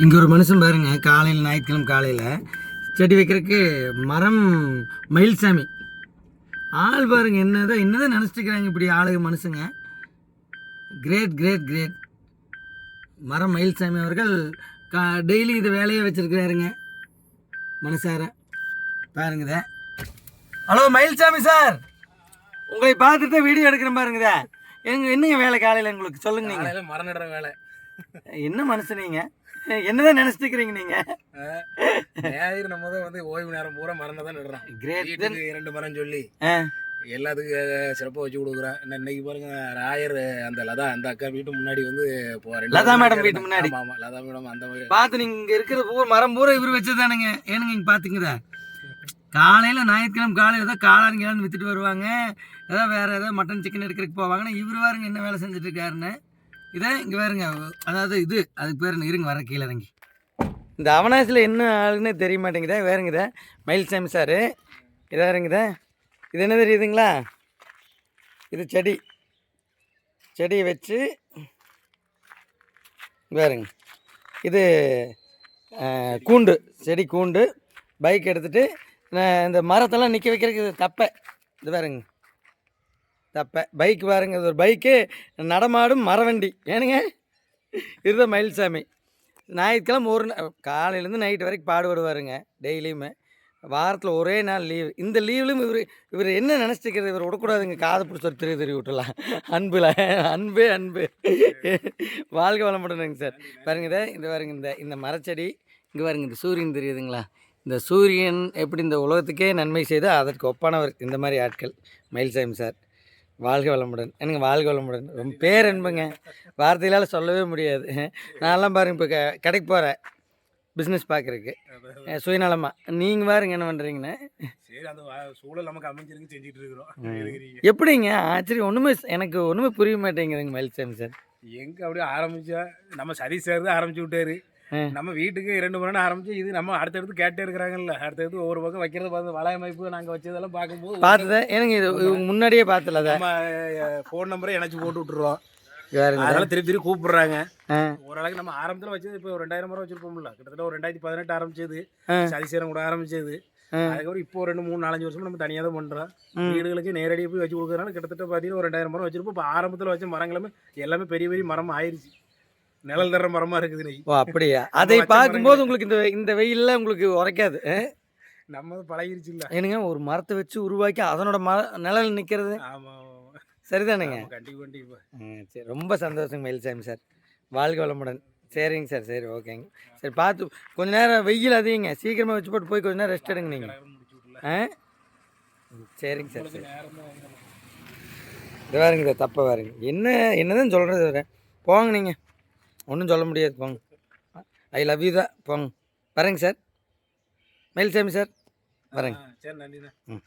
இங்கே ஒரு மனுஷன் பாருங்க காலையில் ஞாயிற்றுக்கிழமை காலையில் செடி வைக்கிறதுக்கு மரம் மயில்சாமி. ஆள் பாருங்க என்னதான் என்னதான் நினச்சிக்கிறாங்க இப்படி ஆளுங்க மனுஷங்க. கிரேட் கிரேட் கிரேட் மரம் மயில்சாமி அவர்கள் கா டெய்லி இது வேலையை வச்சுருக்கிறாருங்க. மனசார பாருங்கதே ஹலோ மயில்சாமி சார் உங்களை பார்த்துட்டு வீடியோ எடுக்கிறேன் பாருங்கதே எங்க என்னங்க வேலை காலையில் உங்களுக்கு? சொல்லுங்க நீங்கள் மரம் நடுற வேலை. என்ன மனுஷன் நீங்க? என்னதான் நினைச்சிருக்கிறீங்க நீங்க? ஞாயிறு நம்ம தான் வந்து ஓய்வு நேரம் பூரா மரம் தான் நடுறோம் கிரேட் இரண்டு மரம் சொல்லி எல்லாத்துக்கும் சிறப்பாக வச்சு கொடுக்குறேன் இன்னைக்கு பாருங்க ராயர் அந்த லதா அந்த அக்கா வீட்டு முன்னாடி வந்து ரெண்டு லதா மேடம் வீட்டு முன்னாடி. ஆமா, லதா மேடம் அந்த மாதிரி. பார்த்து நீங்க இங்க இருக்கிற பூரா மரம் பூரா இவர் வச்சதானுங்க. ஏனுங்க இங்க பாத்துக்குதா காலையில ஞாயிற்றுக்கிழமை காலையில ஏதோ காளான் கிளான்னு வித்துட்டு வருவாங்க. ஏதோ வேற ஏதோ மட்டன் சிக்கன் எடுக்கிறதுக்கு போவாங்கன்னா இவர் பாருங்க என்ன வேலை செஞ்சுட்டு இருக்காருன்னு. இதே இங்கே பாருங்க. அதாவது இது அதுக்கு பேர் இருங்க வர கீழே இறங்கி. இந்த அவனாசில் என்ன ஆளுன்னு தெரிய மாட்டேங்குதே. வேறுங்குதே மயில்சாமி சார். இதாக இருங்குதே இது. என்ன தெரியுதுங்களா? இது செடி. செடியை வச்சு வேறுங்க இது கூண்டு செடி கூண்டு. பைக் எடுத்துகிட்டு இந்த மரத்தெல்லாம் நிற்க வைக்கிறதுக்கு இது தப்பை. இது வேறுங்க தப்பை. பைக் பாருங்க ஒரு பைக்கு. நடமாடும் மரவண்டி. ஏனுங்க? இதுதான் மயில்சாமி. ஞாயிற்றுக்கிழமை ஒரு காலையிலேருந்து நைட்டு வரைக்கும் பாடுபடுவாருங்க டெய்லியுமே. வாரத்தில் ஒரே நாள் லீவு. இந்த லீவ்லையும் இவர் இவர் என்ன நினச்சிக்கிறது? இவர் விடக்கூடாதுங்க. காதை பிடிச்ச ஒரு தெரிய தெரிய விட்டுலாம். அன்பில் அன்பு அன்பு. வாழ்க வளமுடனுங்க சார். பாருங்க இதை இந்த பாருங்க இந்த இந்த மரச்செடி. இங்கே பாருங்க இந்த சூரியன் தெரியுதுங்களா? இந்த சூரியன் எப்படி இந்த உலகத்துக்கே நன்மை செய்தால் அதற்கு ஒப்பானவர் இந்த மாதிரி ஆட்கள். மயில்சாமி சார். வாழ்க வளமுடன். எனக்கு வாழ்க வளமுடன்? ரொம்ப பேரன்புங்க வார்த்தைகளால் சொல்லவே முடியாது. நான்லாம் பாருங்க இப்போ க கடைக்கு போகிறேன் பிஸ்னஸ் பார்க்குறக்கு சுயநலமாக நீங்கள் பாருங்க என்ன பண்ணுறீங்கன்னு. எப்படிங்க? ஆச்சரியம். ஒன்றுமே எனக்கு ஒன்றுமே புரிய மாட்டேங்குதுங்க மயில்சாமி சார். எங்க அப்படியே ஆரம்பிச்சா நம்ம சதீஷ் சார் தான் ஆரம்பிச்சு விட்டாரு. நம்ம வீட்டுக்கு இரண்டு மணி நேரம் ஆரம்பிச்சு இது நம்ம அடுத்தடுத்து கேட்டே இருக்கிறாங்கல்ல. அடுத்தடுத்து ஒவ்வொரு பக்கம் வைக்கிறத பார்த்து வளைய அமைப்பு நாங்கள் வச்சதெல்லாம் பார்க்கும்போது பார்த்ததா எனக்கு இது? முன்னாடியே பார்த்தல நம்ம ஃபோன் நம்பரை இணைச்சு போட்டு விட்டுருவோம். அதனால திருப்பி திருப்பி கூப்பிடுறாங்க. ஓரளவுக்கு நம்ம ஆரம்பத்தில் வச்சது இப்போ ரெண்டாயிரம் முறை வச்சிருப்போம்ல. கிட்டத்தட்ட ஒரு ரெண்டாயிரத்தி பதினெட்டு ஆரம்பிச்சது. சதிசேரம் கூட ஆரம்பிச்சது. அதுக்கப்புறம் இப்போ ரெண்டு மூணு நாலஞ்சு வருஷம் நம்ம தனியாக தான் பண்ணுறோம். வீடுகளுக்கு நேரடியாக போய் வச்சு கொடுக்குறதுனால கிட்டத்தட்ட பார்த்தீங்கன்னா ஒரு ரெண்டாயிரம் மரம் வச்சிருப்போம். இப்போ ஆரம்பத்தில் வச்ச மரங்களுமே எல்லாமே பெரிய பெரிய மரம் ஆயிருச்சு. நிழல் தர மரமாக இருக்குது இன்னைக்கு. ஓ அப்படியா? அதை பார்க்கும்போது உங்களுக்கு இந்த இந்த வெயிலில் உங்களுக்கு உரைக்காது? நம்ம பழகிருச்சு இல்லை ஏனுங்க ஒரு மரத்தை வச்சு உருவாக்கி அதனோட மர நிழல் நிற்கிறது ஆமாம் சரிதானுங்க. கண்டிப்பாக கண்டிப்பாக சரி. ரொம்ப சந்தோஷங்க மயில்சாமி சார். வாழ்க வளமுடன். சரிங்க சார் சரி ஓகேங்க. சரி பார்த்து கொஞ்ச நேரம் வெயில் அதிகங்க. சீக்கிரமாக வச்சு போட்டு போய் கொஞ்ச நேரம் ரெஸ்ட் எடுங்க நீங்கள் ஆ? சரிங்க சார் சரி. இது பாருங்க இது தப்பை பாருங்க. என்ன என்னதான் சொல்கிறது வேறு போங்க நீங்கள் ஒன்றும் சொல்ல முடியாது போங்க. ஐ லவ் யூ தான் போங்க. வரேங்க சார். மயில்சாமி சார். வரேங்க. சரி நன்றி ம்.